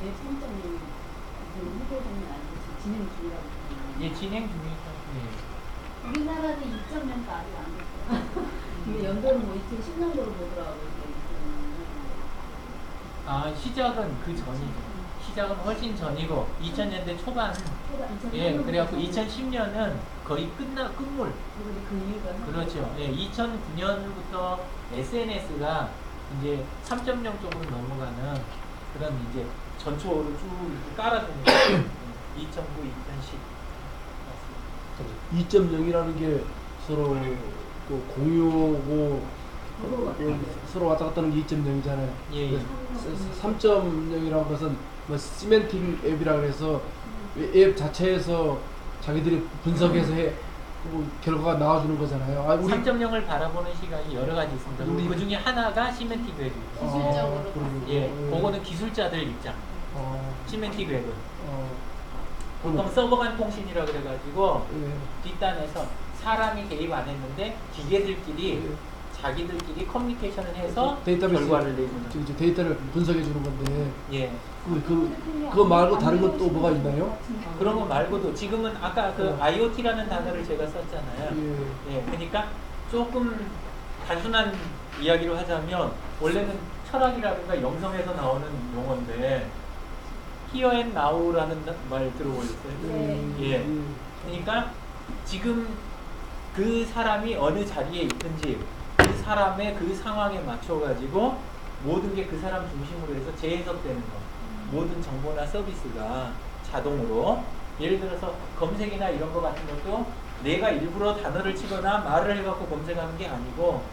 웹3.0그 후보자는 아니고 진행 중이라고 예, 진행 중이죠. 예. 우리나라는 2.0가 아직 안 됐어요. 근데 연도는 뭐 2010년도로 보더라고요. 이게 2000년도. 아, 시작은 그 전이죠. 시작은 훨씬 전이고 2000년대 초반. 초반 예, 2008년도 그래갖고 2010년은 거의 끝나 끝물. 그 이유가 그렇죠. 예, 2009년부터 SNS가 이제 3.0 쪽으로 넘어가는 그런 이제 전초를 쭉 이렇게 깔아주는 거예요. 2009, 2010. 2.0이라는 게 서로 그 공유고 그거 그 서로 왔다 갔다 하는 게 2.0이잖아요. 예, 예. 3.0이라는 것은 뭐 시멘틱 앱이라 그래서 앱 자체에서 자기들이 분석해서 해그 결과가 나와주는 거잖아요. 아, 우리 3.0을 바라보는 시각이 여러 가지 있습니다. 우리- 그 중에 하나가 시멘틱 웹. 기술적으로 아. 예, 예. 그거는 기술자들 입장. 어, 시멘틱 웹은. 어, 보통 그럼- 서버 간 통신이라 그래가지고 예. 뒷단에서 사람이 개입 안 했는데 기계들끼리 예. 자기들끼리 커뮤니케이션을 해서 데이터베이스 결과를 내주는. 저 이제 데이터를 분석해 주는 건데 예. 그, 그 그거 말고 다른 건또 뭐가 있나요? 그런 거 말고도 지금은 아까 그 어. IoT라는 단어를 제가 썼잖아요. 예. 예, 그러니까 조금 단순한 이야기로 하자면 원래는 철학이라든가 영성에서 나오는 용어인데 here and now라는 말 들어보셨어요? 네. 예. 음. 그러니까 지금 그 사람이 어느 자리에 있든지 그 사람의 그 상황에 맞춰 가지고 모든 게 그 사람 중심으로 해서 재해석되는 거. 모든 정보나 서비스가 자동으로 예를 들어서 검색이나 이런 거 같은 것도 내가 일부러 단어를 치거나 말을 해갖고 검색하는 게 아니고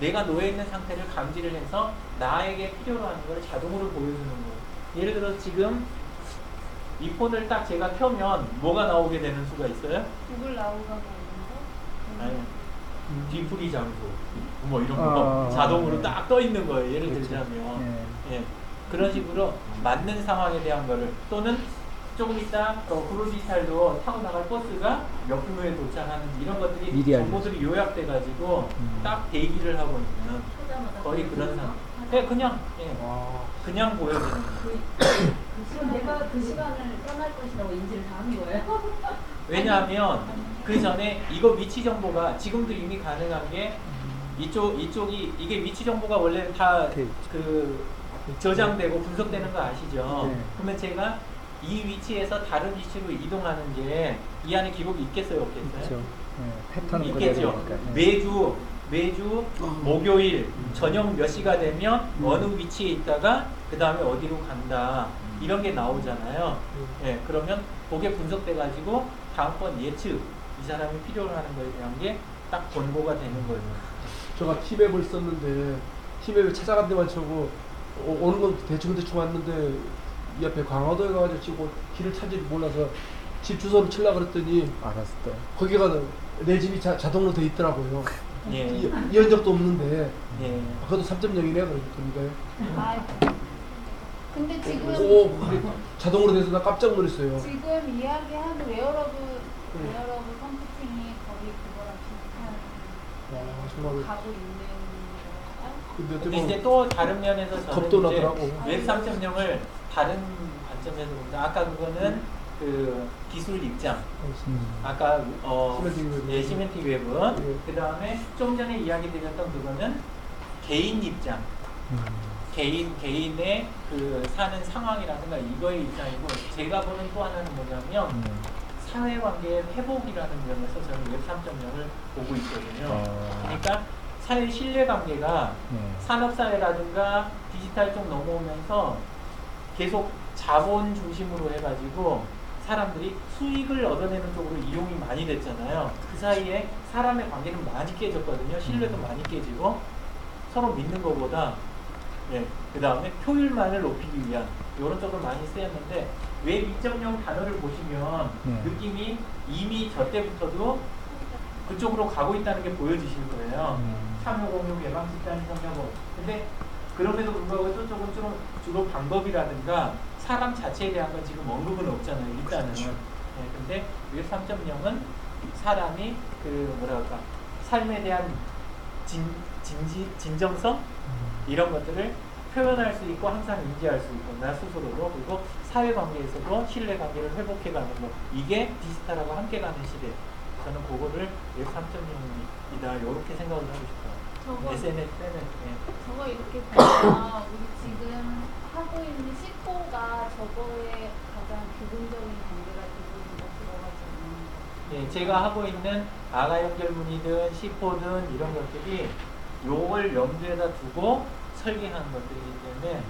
내가 놓여 있는 상태를 감지를 해서 나에게 필요로 하는 걸 자동으로 보여주는 거예요. 예를 들어 지금 이 폰을 딱 제가 켜면 뭐가 나오게 되는 수가 있어요? 구글 나오가 뭐 이런 거? 아니, 음. 뒤풀이 장소 뭐 이런 거 아, 자동으로 네. 딱떠 있는 거예요. 예를 그렇죠. 들자면 예. 예. 그런 식으로 맞는 상황에 대한 거를 또는 조금 이따 어, 구로디탈도 타고 나갈 버스가 몇 분 후에 도착하는 이런 것들이 미리. 정보들이 요약돼 가지고 음. 딱 대기를 하고 있는 거의 그런 상황. 예, 그냥 예, 와. 그냥 보여지는 거예요. 그, 그 시간 내가 그 시간을 떠날 것이라고 인지를 다한 거예요. 왜냐하면 그 전에 이거 위치 정보가 지금도 이미 가능한 게 이쪽 이쪽이 이게 위치 정보가 원래 다 네. 그 저장되고 분석되는 거 아시죠? 네. 그러면 제가 이 위치에서 다른 위치로 이동하는 게 이 안에 기록이 있겠어요, 없겠어요? 그렇죠. 예, 패턴은 있겠죠. 예. 매주 매주 목요일 저녁 몇 시가 되면 음. 어느 위치에 있다가 그 다음에 어디로 간다 음. 이런 게 나오잖아요. 예, 그러면 그게 분석돼 가지고 다음번 예측 이 사람이 필요로 하는 거에 대한 게 딱 권고가 되는 거예요. 제가 티맵을 썼는데 티맵에 찾아간 데만 쳐고 어, 오는 건 대충 대충 왔는데 이 앞에 강화도에 가가지고 길을 찾지 몰라서 집 주소를 치려고 그랬더니 알았어 또. 거기가 내 집이 자, 자동으로 돼 있더라고요. 예, 이, 이런 적도 없는데 예. 그것도 3.0이네 그러니까요. 아, 근데 지금 오 그게 자동으로 돼서 나 깜짝 놀랐어요. 지금 이야기하는 웨어러블 웨어러블 컴퓨팅이 거의 그거랑 와 비슷한 정말 가고 있는 거야. 근데 근데 뭐 이제 또 다른 면에서 겁도 저는 이제 나더라고. 웹 3.0을 다른 관점에서 본다. 아까 그거는 그 기술 입장. 음. 아까 어 시멘틱 웹은. 예, 시멘틱 웹은 예. 그 다음에 좀 전에 이야기 드렸던 그거는 개인 입장. 음. 개인 개인의 그 사는 상황이라든가 이거의 입장이고 제가 보는 또 하나는 뭐냐면 음. 사회관계의 회복이라는 면에서 저는 웹 3.0을 보고 있거든요. 어. 그러니까 사회 신뢰관계가 네. 산업사회라든가 디지털 쪽 넘어오면서 계속 자본 중심으로 해가지고 사람들이 수익을 얻어내는 쪽으로 이용이 많이 됐잖아요. 그 사이에 사람의 관계는 많이 깨졌거든요. 신뢰도 많이 깨지고 서로 믿는 것보다 예, 그 다음에 효율만을 높이기 위한 이런 쪽으로 많이 쓰였는데 웹 2.0 단어를 보시면 네. 느낌이 이미 저 때부터도 그쪽으로 가고 있다는 게 보여지실 거예요. 음. 참여 공유 개방 집단 참여고 근데 그럼에도 불구하고 저쪽은 주로, 주로 방법이라든가 사람 자체에 대한 건 지금 언급은 없잖아요 일단은. 그렇죠. 네, 근데 웹 3.0은 사람이 그 뭐라 그럴까 삶에 대한 진, 진지, 진정성? 음. 이런 것들을 표현할 수 있고 항상 인지할 수 있고 나 스스로도. 그리고 사회관계에서도 신뢰관계를 회복해가는 거. 이게 디지털하고 함께 가는 시대. 저는 그거를 웹 3.0이다 이렇게 생각을 하고 싶어요 저거 SNS 때는 예. 저거 이렇게 보면 우리 지금 하고 있는 C4가 저거에 가장 기본적인 단계가 되고 있는 거 들어가지 예, 제가 하고 있는 아가 연결문이든 C4든 이런 것들이 요걸 염두에다 두고 설계하는 것들이기 때문에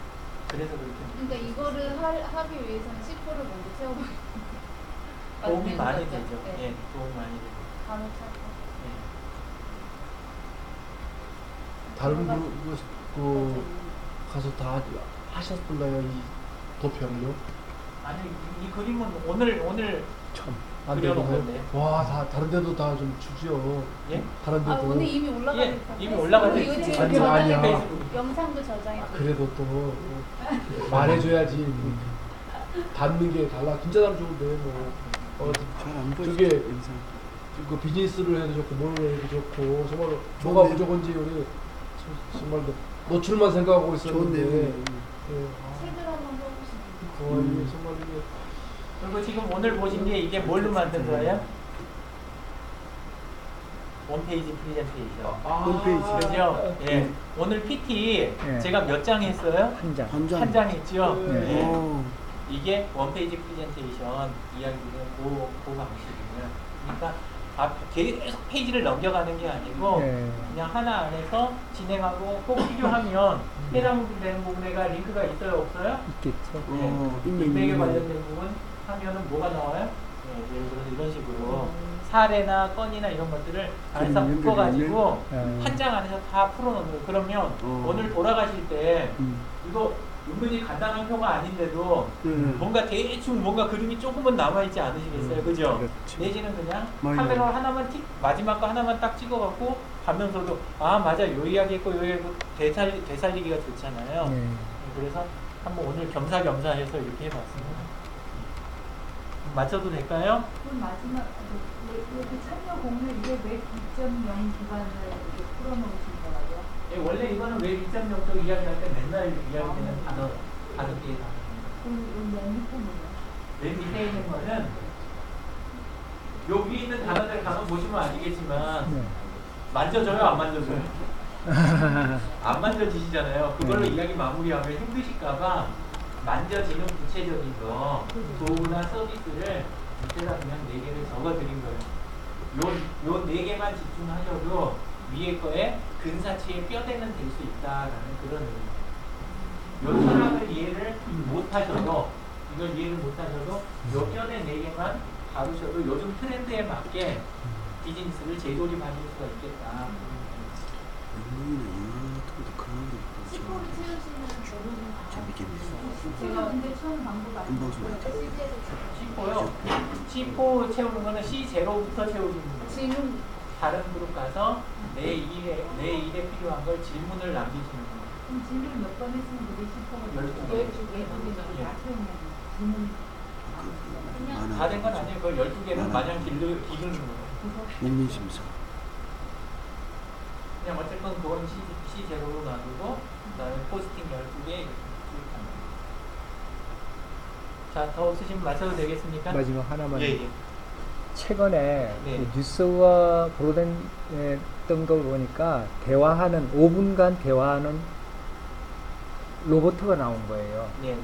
그래서 그렇게 그러니까 이거를 하, 하기 위해서는 C4를 먼저 채워버리는 도움이 맞는 많이 거죠? 되죠. 네. 예, 도움이 많이 되죠. 찾고 예. 다른 분, 그, 그, 가서 다 하셨던가요? 이 도평요? 아니 이, 이 그림은 오늘 오늘 참. 안 그려놓은 되나요? 건데. 와, 다, 다른 데도 다 좀 주죠. 예? 다른 데도. 아 오늘 이미 올라가 예, 이미 올라가 이거 있지. 지금 아니, 저장해 아니야. 영상도 저장해 아, 그래도 또 말해줘야지. 닿는 게 달라. 진짜 남 좋은데 뭐. 어, 잘안 보이죠 저게 영상. 그 비즈니스를 해도 좋고 뭘 해도 좋고 정말 뭐가. 부족한지 우리 참- 정말 노출만 생각하고 있었는데 내용이에요. 예, 아, 책을 한번 써보시면 거의 음. 정말 이게 그리고 지금 오늘 보신 게 이게 뭘로 만든 거예요? 홈페이지 프레젠테이션. 홈페이지. 그죠? 예. 오늘 PT 예. 제가 몇 장 했어요? 한 장. 한 장. 한 장 했죠? 네. 예. 오. 이게 원페이지 프레젠테이션 이야기는 그, 그 방식이고요. 그러니까 앞 계속 페이지를 넘겨가는 게 아니고 예. 그냥 하나 안에서 진행하고 꼭 필요하면 해당되는 부분에가 링크가 있어요 없어요? 있겠죠. 어, 네. 인맥, 인맥에 인맥. 관련된 부분 하면은 뭐가 나와요? 네, 예를 들어서 이런 식으로 사례나 건이나 이런 것들을 안에서 묶어가지고 음. 한장 안에서 다 풀어놓는 거예요. 그러면 어. 오늘 돌아가실 때 음. 이거 은근히 간단한 표가 아닌데도 네. 뭔가 대충 뭔가 그림이 조금은 남아있지 않으시겠어요? 그죠? 그렇죠. 내지는 그냥 많이 카메라 나와요. 하나만 틱 마지막 거 하나만 딱 찍어갖고 가면서도 아 맞아 요 이야기 했고 요 이야기 했고 되살, 되살리기가 좋잖아요. 예. 그래서 한번 오늘 겸사겸사 해서 이렇게 해봤습니다. 맞춰도 될까요? 그럼 마지막 여기 참여 공유 이게 웹2.0 기반을 이렇게 풀어놓으신 거예요? 예, 원래 이거는 왜 2.0쪽 이야기할 때 맨날 이야기되는 단어 다섯 개의 단어입니다. 맨 밑에 있는 거는 요 위에 있는 단어들 가만 보시면 아시겠지만 네. 만져져요 안 만져져요? 안 만져지시잖아요. 그걸로 네. 이야기 마무리하면 힘드실까봐 만져지는 구체적인 거 도구나 서비스를 밑에다 그냥 네 개를 적어드린 거예요. 요 요 네 개만 집중하셔도 위에 거에 근사치의 뼈대는 될 수 있다라는 그런 의미. 요 철학을 이해를 못하셔도 이걸 이해를 못하셔도 요 뼈대 네 개만 다루셔도 요즘 트렌드에 맞게 비즈니스를 재조립하실 수가 있겠다. 영문이나 영어 같은 것도 그런 게 C4를 있죠. 채우시는. 제가 근데 처음 방법. 실제로 C4요. C4 채우는 거는 C0부터 채우는 거예요. 질문 다른 그룹 가서 내 일에, 내 일에 필요한 걸 질문을 남기시는 거예요. 그럼 질문 몇 번 했으면 그게 10%가 열두 개. 열두 개 예. 질문 그냥 다된 건 아니에요. 그 12개는 마냥 길르, 기르는 거예요. 국민 심사. 그냥 어쨌건 그건 C, C0로 놔두고 그 다음에 포스팅 12개 이렇게 기록하는 거예요. 자, 더 없으시면 맞춰도 되겠습니까? 마지막 하나만. 예, 예. 최근에 네. 그 뉴스가 보도됐던 걸 보니까 대화하는 5분간 대화하는 로봇가 나온 거예요. 네, 네.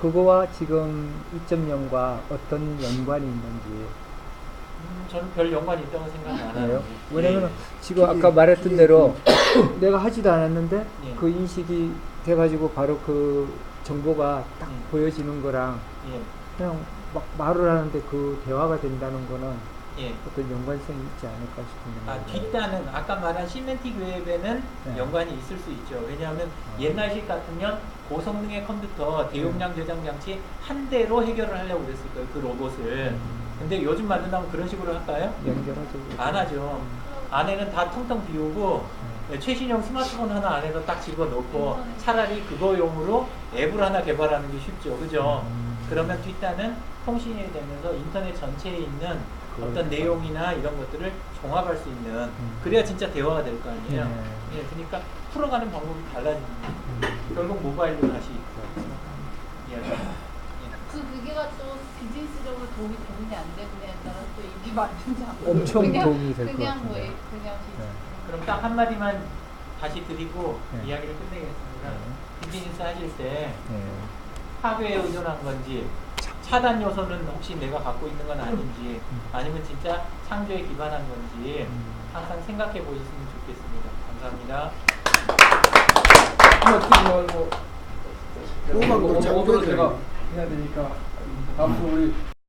그거와 지금 2.0과 어떤 연관이 있는지 음, 저는 별 연관이 있다고 생각 안 알아요? 하는데. 왜냐면 예. 지금 아까 말했던 대로 내가 하지도 않았는데 예. 그 인식이 돼가지고 바로 그 정보가 딱 음. 보여지는 거랑 예, 그냥 막 말을 하는데 그 대화가 된다는 거는 예. 어떤 연관성이 있지 않을까 싶은데 아, 뒷단은 아까 말한 시멘틱 웹에는 네. 연관이 있을 수 있죠. 왜냐하면 아. 옛날식 같으면 고성능의 컴퓨터 대용량 저장 장치 한 대로 해결을 하려고 그랬을 거예요. 그 로봇을. 음. 근데 요즘 만든다면 그런 식으로 할까요? 연결하죠. 안 하죠. 안에는 다 텅텅 비우고 네, 최신형 스마트폰 하나 안에서 딱 집어넣고 차라리 그거용으로 앱을 하나 개발하는 게 쉽죠. 그죠? 음. 그러면 뒷단은 통신이 되면서 인터넷 전체에 있는 어떤 내용이나 이런 것들을 종합할 수 있는 음. 그래야 진짜 대화가 될 거 아니에요. 네. 예, 그러니까 풀어가는 방법이 달라지는 거예요. 결국 모바일로 다시 이야기. 그 그게가 또 비즈니스적으로 도움이 되느냐 안 되느냐에 따라 또 이게 맞는지 안 엄청 그냥- 도움이 될것 그냥 같은데. 뭐 예, 그냥 비즈니스. 네. 그럼 딱 한 마디만 다시 드리고 네. 이야기를 끝내겠습니다. 네. 비즈니스 하실 때 네. 하드웨어에 의존한 건지 차단 요소는 혹시 내가 갖고 있는 건 아닌지 음. 아니면 진짜 창조에 기반한 건지 음. 항상 생각해 보셨으면 좋겠습니다. 감사합니다. 한번 듣지 말고 조금만 더 오늘 장조해야 제가 해야 되니까 아무튼 우리